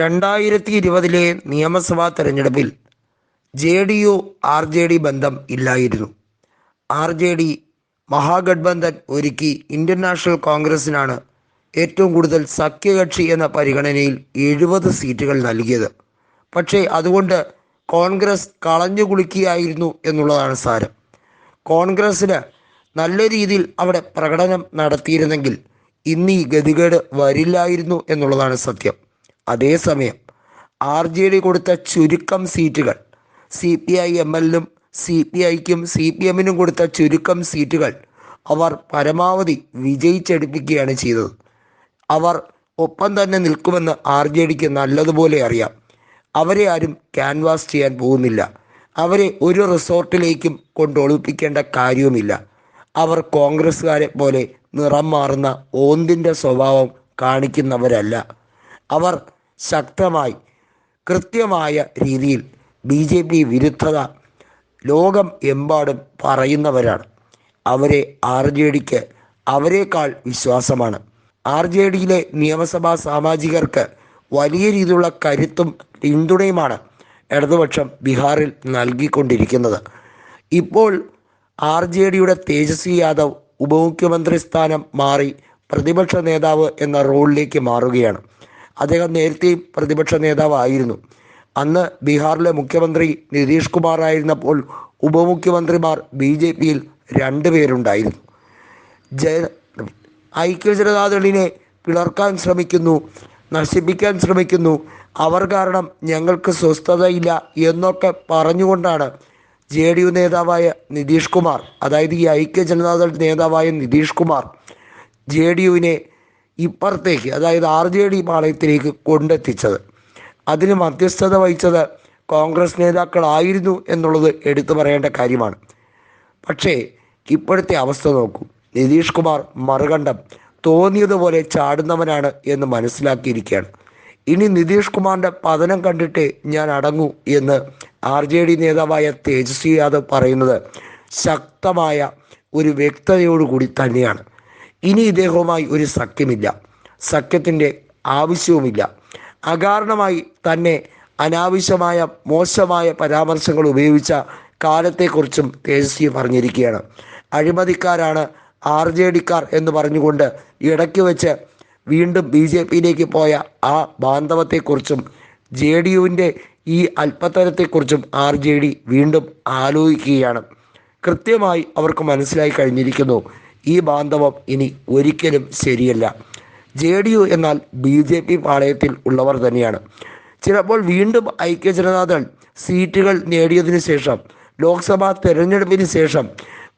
രണ്ടായിരത്തി ഇരുപതിലെ നിയമസഭാ തെരഞ്ഞെടുപ്പിൽ J D U R J D ബന്ധം ഇല്ലായിരുന്നു. ആർ ജെ ഡി മഹാഗഡ്ബന്ധൻ ഒരുക്കി ഇന്ത്യൻ നാഷണൽ കോൺഗ്രസിനാണ് ഏറ്റവും കൂടുതൽ സഖ്യകക്ഷി എന്ന പരിഗണനയിൽ എഴുപത് സീറ്റുകൾ നൽകിയത്. പക്ഷേ അതുകൊണ്ട് കോൺഗ്രസ് കളഞ്ഞു കുളിക്കുകയായിരുന്നു എന്നുള്ളതാണ് സാരം. കോൺഗ്രസ്സിന് നല്ല രീതിയിൽ അവിടെ പ്രകടനം നടത്തിയിരുന്നെങ്കിൽ ഇന്ന് ഈ ഗതികേട് വരില്ലായിരുന്നു എന്നുള്ളതാണ് സത്യം. അതേസമയം ആർ ജെ ഡി കൊടുത്ത ചുരുക്കം സീറ്റുകൾ സി പി ഐ എം എല്ലിനും സി പി ഐക്കും സി പി എമ്മിനും കൊടുത്ത ചുരുക്കം സീറ്റുകൾ അവർ പരമാവധി വിജയിച്ചെടുപ്പിക്കുകയാണ് ചെയ്തത്. അവർ ഒപ്പം തന്നെ നിൽക്കുമെന്ന് ആർ ജെ ഡിക്ക് നല്ലതുപോലെ അറിയാം. അവരെ ആരും ക്യാൻവാസ് ചെയ്യാൻ പോകുന്നില്ല. അവരെ ഒരു റിസോർട്ടിലേക്കും കൊണ്ടൊളിപ്പിക്കേണ്ട കാര്യവുമില്ല. അവർ കോൺഗ്രസ്സുകാരെ പോലെ നിറം മാറുന്ന ഓന്തിന്റെ സ്വഭാവം കാണിക്കുന്നവരല്ല. അവർ ശക്തമായി കൃത്യമായ രീതിയിൽ ബി ജെ പി വിരുദ്ധത ലോകം എമ്പാടും പറയുന്നവരാണ്. അവരെ ആർ ജെ ഡിക്ക് അവരെക്കാൾ വിശ്വാസമാണ്. ആർ ജെ ഡിയിലെ നിയമസഭാ സാമാജികർക്ക് വലിയ രീതിയിലുള്ള കരുത്തും പിന്തുണയുമാണ് ഇടതുപക്ഷം ബീഹാറിൽ നൽകിക്കൊണ്ടിരിക്കുന്നത്. ഇപ്പോൾ ആർ ജെ ഡിയുടെ തേജസ്വി യാദവ് ഉപമുഖ്യമന്ത്രി സ്ഥാനം മാറി പ്രതിപക്ഷ നേതാവ് എന്ന റോളിലേക്ക് മാറുകയാണ്. അദ്ദേഹം നേരത്തെയും പ്രതിപക്ഷ നേതാവായിരുന്നു. അന്ന് ബീഹാറിലെ മുഖ്യമന്ത്രി നിതീഷ് കുമാർ ആയിരുന്നപ്പോൾ ഉപമുഖ്യമന്ത്രിമാർ ബി ജെ പിയിൽ രണ്ടുപേരുണ്ടായിരുന്നു ഐക്യ ജനതാദളിനെ പിളർക്കാൻ ശ്രമിക്കുന്നു നശിപ്പിക്കാൻ ശ്രമിക്കുന്നു. അവർ കാരണം ഞങ്ങൾക്ക് സ്വസ്ഥതയില്ല എന്നൊക്കെ പറഞ്ഞുകൊണ്ടാണ് ജെ ഡി യു നേതാവായ നിതീഷ് കുമാർ അതായത് ഈ ഐക്യ ജനതാദൾ നേതാവായ നിതീഷ് കുമാർ ജെ ഡി യുവിനെ ഇപ്പുറത്തേക്ക് അതായത് ആർ ജെ ഡി പാളയത്തിലേക്ക് കൊണ്ടെത്തിച്ചത്. അതിന് മധ്യസ്ഥത വഹിച്ചത് കോൺഗ്രസ് നേതാക്കളായിരുന്നു എന്നുള്ളത് എടുത്തു പറയേണ്ട കാര്യമാണ്. പക്ഷേ ഇപ്പോഴത്തെ അവസ്ഥ നോക്കൂ. നിതീഷ് കുമാർ മറുകണ്ഠം തോന്നിയതുപോലെ ചാടുന്നവനാണ് എന്ന് മനസ്സിലാക്കിയിരിക്കുകയാണ്. ഇനി നിതീഷ് കുമാറിന്റെ പതനം കണ്ടിട്ടേ ഞാൻ അടങ്ങൂ എന്ന് ആർ ജെ ഡി നേതാവായ തേജസ്വി യാദവ് പറയുന്നത് ശക്തമായ ഒരു വ്യക്തതയോടുകൂടി തന്നെയാണ്. ഇനി ഇദ്ദേഹവുമായി ഒരു സഖ്യമില്ല. സഖ്യത്തിന്റെ ആവശ്യവുമില്ല. അകാരണമായി തന്നെ അനാവശ്യമായ മോശമായ പരാമർശങ്ങൾ ഉപയോഗിച്ച കാലത്തെക്കുറിച്ചും തേജസ്വി പറഞ്ഞിരിക്കുകയാണ്. അഴിമതിക്കാരാണ് ആർ ജെ ഡിക്കാർ എന്ന് പറഞ്ഞുകൊണ്ട് ഇടയ്ക്ക് വെച്ച് വീണ്ടും ബി ജെ പിയിലേക്ക് പോയ ആ ബാന്ധവത്തെക്കുറിച്ചും ജെ ഡി യുവിന്റെ ഈ അല്പത്തരത്തെക്കുറിച്ചും ആർ ജെ ഡി വീണ്ടും ആലോചിക്കുകയാണ്. കൃത്യമായി അവർക്ക് മനസ്സിലായി കഴിഞ്ഞിരിക്കുന്നു. ഈ ബാന്ധവം ഇനി ഒരിക്കലും ശരിയല്ല. ജെ ഡി യു എന്നാൽ ബി ജെ പി പാളയത്തിൽ ഉള്ളവർ തന്നെയാണ്. ചിലപ്പോൾ വീണ്ടും ഐക്യ ജനതാദൾ സീറ്റുകൾ നേടിയതിനു ശേഷം ലോക്സഭാ തെരഞ്ഞെടുപ്പിന് ശേഷം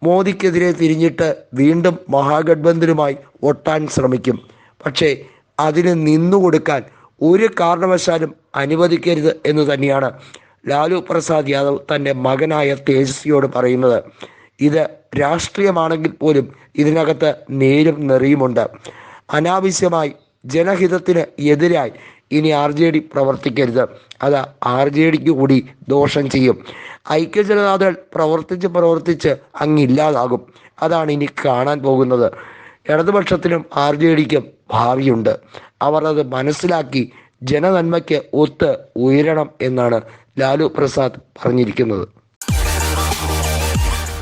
മോദിക്കെതിരെ തിരിഞ്ഞിട്ട് വീണ്ടും മഹാഗഡ്ബന്ധനുമായി ഒട്ടാൻ ശ്രമിക്കും. പക്ഷേ അതിന് നിന്നുകൊടുക്കാൻ ഒരു കാരണവശാലും അനുവദിക്കരുത് എന്ന് തന്നെയാണ് ലാലു പ്രസാദ് യാദവ് തന്റെ മകനായ തേജസ്വിയോട് പറയുന്നത്. ഇത് രാഷ്ട്രീയമാണെങ്കിൽ പോലും ഇതിനകത്ത് നേരും നെറിയുമുണ്ട്. അനാവശ്യമായി ജനഹിതത്തിന് എതിരായി ഇനി ആർ ജെ ഡി പ്രവർത്തിക്കരുത്. അത് ആർ ജെ ഡിക്ക് കൂടി ദോഷം ചെയ്യും. ഐക്യജനതാദൾ പ്രവർത്തിച്ച് പ്രവർത്തിച്ച് അങ്ങില്ലാതാകും അതാണ് ഇനി കാണാൻ പോകുന്നത്. ഇടതുപക്ഷത്തിനും ആർ ജെ ഡിക്കും ഭാവിയുണ്ട്. അവർ അത് മനസ്സിലാക്കി ജനനന്മയ്ക്ക് ഒത്ത് ഉയരണം എന്നാണ് ലാലു പ്രസാദ് പറഞ്ഞിരിക്കുന്നത്.